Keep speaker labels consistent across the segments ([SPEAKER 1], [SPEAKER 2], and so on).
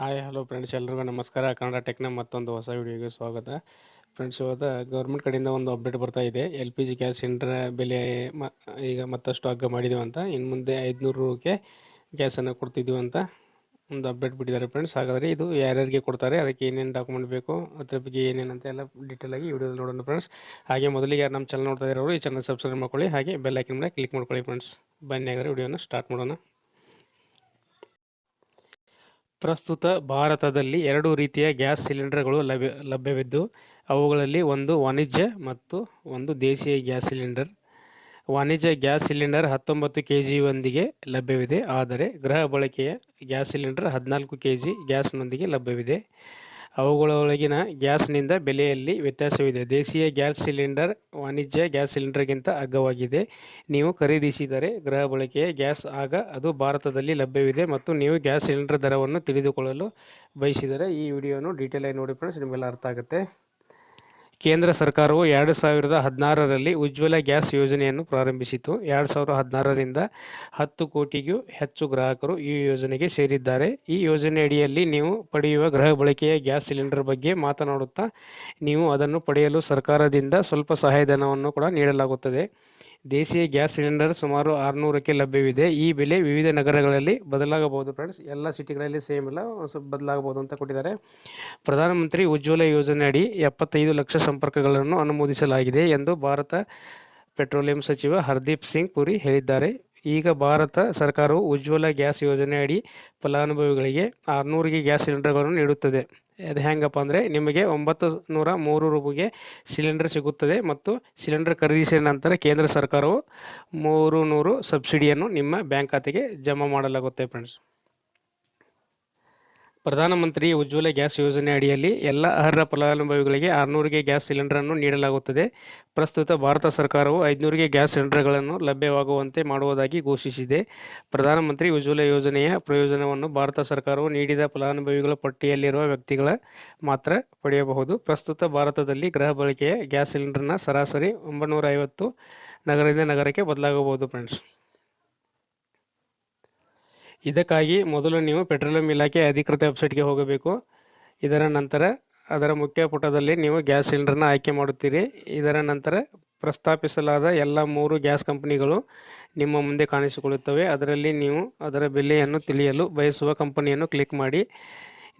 [SPEAKER 1] Hi hello friends ಎಲ್ರಿಗೂ ನಮಸ್ಕಾರ. ಕನ್ನಡ ಟೆಕ್ನ ಮತ್ತೊಂದು ಹೊಸ ವಿಡಿಯೋಗೆ ಸ್ವಾಗತ. ಫ್ರೆಂಡ್ಸ್ ಇವತ್ತು ಗೌರ್ಮೆಂಟ್ ಕಡೆಯಿಂದ ಒಂದು ಅಪ್ಡೇಟ್ ಬರ್ತಾ ಇದೆ. L P G gas cylinder ಬೆಲೆ ಮ, ಈಗ ಮತ್ತಷ್ಟು ಹಗ್ಗ ಮಾಡಿದ್ದೀವಿ ಅಂತ. ಇನ್ನು ಮುಂದೆ ಐದುನೂರು ರೂಪಾಯಿಗೆ ಗ್ಯಾಸನ್ನು ಕೊಡ್ತಿದ್ದೀವಿ ಅಂತ ಒಂದು ಅಪ್ಡೇಟ್ ಬಿಟ್ಟಿದ್ದಾರೆ ಫ್ರೆಂಡ್ಸ್ ಹಾಗಾದರೆ ಇದು ಯಾರ್ಯಾರಿಗೆ ಕೊಡ್ತಾರೆ, ಅದಕ್ಕೆ ಏನೇನು ಡಾಕ್ಯುಮೆಂಟ್ ಬೇಕು, ಅದ್ರ ಬಗ್ಗೆ ಏನೇನು ಅಂತ ಎಲ್ಲ ಡೀಟೇಲಾಗಿ ವಿಡಿಯೋದಲ್ಲಿ ನೋಡೋಣ ಫ್ರೆಂಡ್ಸ್ ಹಾಗೆ ಮೊದಲಿಗೆ ಯಾರು ನಮ್ಮ ಚಾನಲ್ ನೋಡ್ತಾ ಇರೋರು ಈ ಚಾನಲ್ ಸಬ್ಸ್ಕ್ರೈಬ್ ಮಾಡ್ಕೊಳ್ಳಿ. ಹಾಗೆ ಬೆಲ್ ಐಕನ್ ಮೇಲೆ ಕ್ಲಿಕ್ ಮಾಡ್ಕೊಳ್ಳಿ ಫ್ರೆಂಡ್ಸ್ ಬನ್ನಿ ಹಾಗಾದರೆ ವಿಡಿಯೋನ ಸ್ಟಾರ್ಟ್ ಮಾಡೋಣ. ಪ್ರಸ್ತುತ ಭಾರತದಲ್ಲಿ ಎರಡು ರೀತಿಯ ಗ್ಯಾಸ್ ಸಿಲಿಂಡರ್ಗಳು ಲಭ್ಯ, ಲಭ್ಯವಿದ್ದು, ಅವುಗಳಲ್ಲಿ ಒಂದು ವಾಣಿಜ್ಯ ಮತ್ತು ಒಂದು ದೇಶೀಯ ಗ್ಯಾಸ್ ಸಿಲಿಂಡರ್. ವಾಣಿಜ್ಯ ಗ್ಯಾಸ್ ಸಿಲಿಂಡರ್ ಹತ್ತೊಂಬತ್ತು ಕೆ ಜಿಯೊಂದಿಗೆ ಲಭ್ಯವಿದೆ, ಆದರೆ ಗೃಹ ಬಳಕೆಯ ಗ್ಯಾಸ್ ಸಿಲಿಂಡರ್ ಹದಿನಾಲ್ಕು ಕೆ ಜಿ ಗ್ಯಾಸ್ನೊಂದಿಗೆ ಲಭ್ಯವಿದೆ. ಅವುಗಳೊಳಗಿನ ಗ್ಯಾಸ್ನಿಂದ ಬೆಲೆಯಲ್ಲಿ ವ್ಯತ್ಯಾಸವಿದೆ. ದೇಶೀಯ ಗ್ಯಾಸ್ ಸಿಲಿಂಡರ್ ವಾಣಿಜ್ಯ ಗ್ಯಾಸ್ ಸಿಲಿಂಡರ್ಗಿಂತ ಅಗ್ಗವಾಗಿದೆ. ನೀವು ಖರೀದಿಸಿದರೆ ಗೃಹ ಬಳಕೆಯ ಗ್ಯಾಸ್, ಆಗ ಅದು ಭಾರತದಲ್ಲಿ ಲಭ್ಯವಿದೆ ಮತ್ತು ನೀವು ಗ್ಯಾಸ್ ಸಿಲಿಂಡರ್ ದರವನ್ನು ತಿಳಿದುಕೊಳ್ಳಲು ಬಯಸಿದರೆ ಈ ವಿಡಿಯೋನು ಡೀಟೇಲಾಗಿ ನೋಡಿ ಫ್ರೆಂಡ್ಸ್, ನಿಮಗೆಲ್ಲ ಅರ್ಥ ಆಗುತ್ತೆ. ಕೇಂದ್ರ ಸರ್ಕಾರವು ಎರಡು ಸಾವಿರದ ಹದಿನಾರರಲ್ಲಿ ಉಜ್ವಲ ಗ್ಯಾಸ್ ಯೋಜನೆಯನ್ನು ಪ್ರಾರಂಭಿಸಿತು. ಎರಡು ಸಾವಿರದ ಹದಿನಾರರಿಂದ ಹತ್ತು ಕೋಟಿಗೂ ಹೆಚ್ಚು ಗ್ರಾಹಕರು ಈ ಯೋಜನೆಗೆ ಸೇರಿದ್ದಾರೆ. ಈ ಯೋಜನೆ ಅಡಿಯಲ್ಲಿ ನೀವು ಪಡೆಯುವ ಗೃಹ ಬಳಕೆಯ ಗ್ಯಾಸ್ ಸಿಲಿಂಡರ್ ಬಗ್ಗೆ ಮಾತನಾಡುತ್ತಾ, ನೀವು ಅದನ್ನು ಪಡೆಯಲು ಸರ್ಕಾರದಿಂದ ಸ್ವಲ್ಪ ಸಹಾಯಧನವನ್ನು ಕೂಡ ನೀಡಲಾಗುತ್ತದೆ. ದೇಶೀಯ ಗ್ಯಾಸ್ ಸಿಲಿಂಡರ್ ಸುಮಾರು ಆರುನೂರಕ್ಕೆ ಲಭ್ಯವಿದೆ. ಈ ಬೆಲೆ ವಿವಿಧ ನಗರಗಳಲ್ಲಿ ಬದಲಾಗಬಹುದು ಫ್ರೆಂಡ್ಸ್. ಎಲ್ಲ ಸಿಟಿಗಳಲ್ಲಿ ಸೇಮ್ ಇಲ್ಲ, ಸ್ವಲ್ಪ ಬದಲಾಗಬಹುದು ಅಂತ ಕೊಟ್ಟಿದ್ದಾರೆ. ಪ್ರಧಾನಮಂತ್ರಿ ಉಜ್ವಲ ಯೋಜನೆ ಅಡಿ ಎಪ್ಪತ್ತೈದು ಲಕ್ಷ ಸಂಪರ್ಕಗಳನ್ನು ಅನುಮೋದಿಸಲಾಗಿದೆ ಎಂದು ಭಾರತ ಪೆಟ್ರೋಲಿಯಂ ಸಚಿವ ಹರ್ದೀಪ್ ಸಿಂಗ್ ಪುರಿ ಹೇಳಿದ್ದಾರೆ. ಈಗ ಭಾರತ ಸರ್ಕಾರವು ಉಜ್ವಲ ಗ್ಯಾಸ್ ಯೋಜನೆ ಅಡಿ ಫಲಾನುಭವಿಗಳಿಗೆ ಆರುನೂರಿಗೆ ಗ್ಯಾಸ್ ಸಿಲಿಂಡರ್ಗಳನ್ನು ನೀಡುತ್ತದೆ. ಅದು ಹೆಂಗಪ್ಪ ಅಂದರೆ ನಿಮಗೆ ಒಂಬತ್ತು ನೂರ ಮೂರು ರೂಪಾಯಿಗೆ ಸಿಲಿಂಡರ್ ಸಿಗುತ್ತದೆ ಮತ್ತು ಸಿಲಿಂಡರ್ ಖರೀದಿಸಿದ ನಂತರ ಕೇಂದ್ರ ಸರ್ಕಾರವು ಮೂರು ನೂರು ಸಬ್ಸಿಡಿಯನ್ನು ನಿಮ್ಮ ಬ್ಯಾಂಕ್ ಖಾತೆಗೆ ಜಮಾ ಮಾಡಲಾಗುತ್ತೆ ಫ್ರೆಂಡ್ಸ್. ಪ್ರಧಾನಮಂತ್ರಿ ಉಜ್ವಲ ಗ್ಯಾಸ್ ಯೋಜನೆ ಅಡಿಯಲ್ಲಿ ಎಲ್ಲ ಅರ್ಹ ಫಲಾನುಭವಿಗಳಿಗೆ ಆರುನೂರಿಗೆ ಗ್ಯಾಸ್ ಸಿಲಿಂಡರನ್ನು ನೀಡಲಾಗುತ್ತದೆ. ಪ್ರಸ್ತುತ ಭಾರತ ಸರ್ಕಾರವು ಐದುನೂರಿಗೆ ಗ್ಯಾಸ್ ಸಿಲಿಂಡರ್ಗಳನ್ನು ಲಭ್ಯವಾಗುವಂತೆ ಮಾಡುವುದಾಗಿ ಘೋಷಿಸಿದೆ. ಪ್ರಧಾನಮಂತ್ರಿ ಉಜ್ವಲ ಯೋಜನೆಯ ಪ್ರಯೋಜನವನ್ನು ಭಾರತ ಸರ್ಕಾರವು ನೀಡಿದ ಫಲಾನುಭವಿಗಳ ಪಟ್ಟಿಯಲ್ಲಿರುವ ವ್ಯಕ್ತಿಗಳ ಮಾತ್ರ ಪಡೆಯಬಹುದು. ಪ್ರಸ್ತುತ ಭಾರತದಲ್ಲಿ ಗೃಹ ಬಳಕೆಯ ಗ್ಯಾಸ್ ಸಿಲಿಂಡರ್ನ ಸರಾಸರಿ ಒಂಬೈನೂರ ಐವತ್ತು ನಗರದಿಂದ ನಗರಕ್ಕೆ ಬದಲಾಗಬಹುದು ಫ್ರೆಂಡ್ಸ್ ಇದಕ್ಕಾಗಿ ಮೊದಲು ನೀವು ಪೆಟ್ರೋಲಿಯಂ ಇಲಾಖೆ ಅಧಿಕೃತ ವೆಬ್ಸೈಟ್ಗೆ ಹೋಗಬೇಕು. ಇದರ ನಂತರ ಅದರ ಮುಖ್ಯ ಪುಟದಲ್ಲಿ ನೀವು ಗ್ಯಾಸ್ ಸಿಲಿಂಡರ್ನ ಆಯ್ಕೆ ಮಾಡುತ್ತೀರಿ. ಇದರ ನಂತರ ಪ್ರಸ್ತಾಪಿಸಲಾದ ಎಲ್ಲ ಮೂರು ಗ್ಯಾಸ್ ಕಂಪನಿಗಳು ನಿಮ್ಮ ಮುಂದೆ ಕಾಣಿಸಿಕೊಳ್ಳುತ್ತವೆ. ಅದರಲ್ಲಿ ನೀವು ಅದರ ಬೆಲೆಯನ್ನು ತಿಳಿಯಲು ಬಯಸುವ ಕಂಪನಿಯನ್ನು ಕ್ಲಿಕ್ ಮಾಡಿ.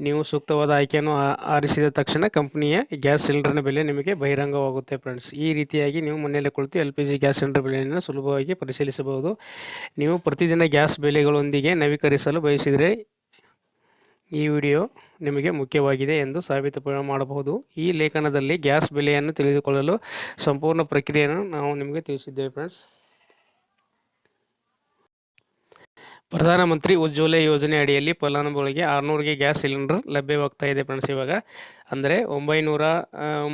[SPEAKER 1] ನೀವು ಸೂಕ್ತವಾದ ಆಯ್ಕೆಯನ್ನು ಆರಿಸಿದ ತಕ್ಷಣ ಕಂಪನಿಯ ಗ್ಯಾಸ್ ಸಿಲಿಂಡರ್ನ ಬೆಲೆ ನಿಮಗೆ ಬಹಿರಂಗವಾಗುತ್ತೆ ಫ್ರೆಂಡ್ಸ್ ಈ ರೀತಿಯಾಗಿ ನೀವು ಮನೆಯಲ್ಲೇ ಕುಳಿತು L P G gas cylinder ಬೆಲೆಯನ್ನು ಸುಲಭವಾಗಿ ಪರಿಶೀಲಿಸಬಹುದು. ನೀವು ಪ್ರತಿದಿನ ಗ್ಯಾಸ್ ಬೆಲೆಗಳೊಂದಿಗೆ ನವೀಕರಿಸಲು ಬಯಸಿದರೆ ಈ ವಿಡಿಯೋ ನಿಮಗೆ ಮುಖ್ಯವಾಗಿದೆ ಎಂದು ಸಾಬೀತು ಮಾಡಬಹುದು. ಈ ಲೇಖನದಲ್ಲಿ ಗ್ಯಾಸ್ ಬೆಲೆಯನ್ನು ತಿಳಿದುಕೊಳ್ಳಲು ಸಂಪೂರ್ಣ ಪ್ರಕ್ರಿಯೆಯನ್ನು ನಾವು ನಿಮಗೆ ತಿಳಿಸಿದ್ದೇವೆ ಫ್ರೆಂಡ್ಸ್ ಪ್ರಧಾನಮಂತ್ರಿ ಉಜ್ವಲ ಯೋಜನೆ ಅಡಿಯಲ್ಲಿ ಫಲಾನುಭವಿಗಳಿಗೆ ಆರುನೂರಿಗೆ ಗ್ಯಾಸ್ ಸಿಲಿಂಡರ್ ಲಭ್ಯವಾಗ್ತಾ ಇದೆ ಫ್ರೆಂಡ್ಸ್ ಇವಾಗ. ಅಂದರೆ ಒಂಬೈನೂರ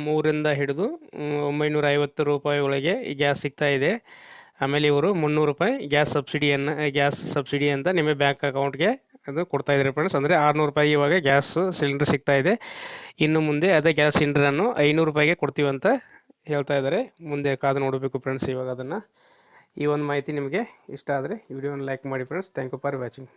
[SPEAKER 1] ಮೂರಿಂದ ಹಿಡಿದು ಒಂಬೈನೂರ ಐವತ್ತು ರೂಪಾಯಿ ಒಳಗೆ ಈ ಗ್ಯಾಸ್ ಸಿಗ್ತಾ ಇದೆ. ಆಮೇಲೆ ಇವರು ಮುನ್ನೂರು ರೂಪಾಯಿ ಗ್ಯಾಸ್ ಸಬ್ಸಿಡಿಯನ್ನು, ಗ್ಯಾಸ್ ಸಬ್ಸಿಡಿ ಅಂತ ನಿಮ್ಮ ಬ್ಯಾಂಕ್ ಅಕೌಂಟ್ಗೆ ಅದು ಕೊಡ್ತಾ ಇದ್ದಾರೆ ಫ್ರೆಂಡ್ಸ್. ಅಂದರೆ ಆರುನೂರು ರೂಪಾಯಿ ಇವಾಗ ಗ್ಯಾಸ್ ಸಿಲಿಂಡರ್ ಸಿಗ್ತಾ ಇದೆ. ಇನ್ನು ಮುಂದೆ ಅದೇ ಗ್ಯಾಸ್ ಸಿಲಿಂಡರನ್ನು ಐನೂರು ರೂಪಾಯಿಗೆ ಕೊಡ್ತೀವಿ ಅಂತ ಹೇಳ್ತಾ ಇದ್ದಾರೆ. ಮುಂದೆ ಕಾದು ನೋಡಬೇಕು ಫ್ರೆಂಡ್ಸ್ ಇವಾಗ ಅದನ್ನು. ಈ ಒಂದು ಮಾಹಿತಿ ನಿಮಗೆ ಇಷ್ಟ ಆದರೆ ವಿಡಿಯೋನ ಲೈಕ್ ಮಾಡಿ friends thank you for watching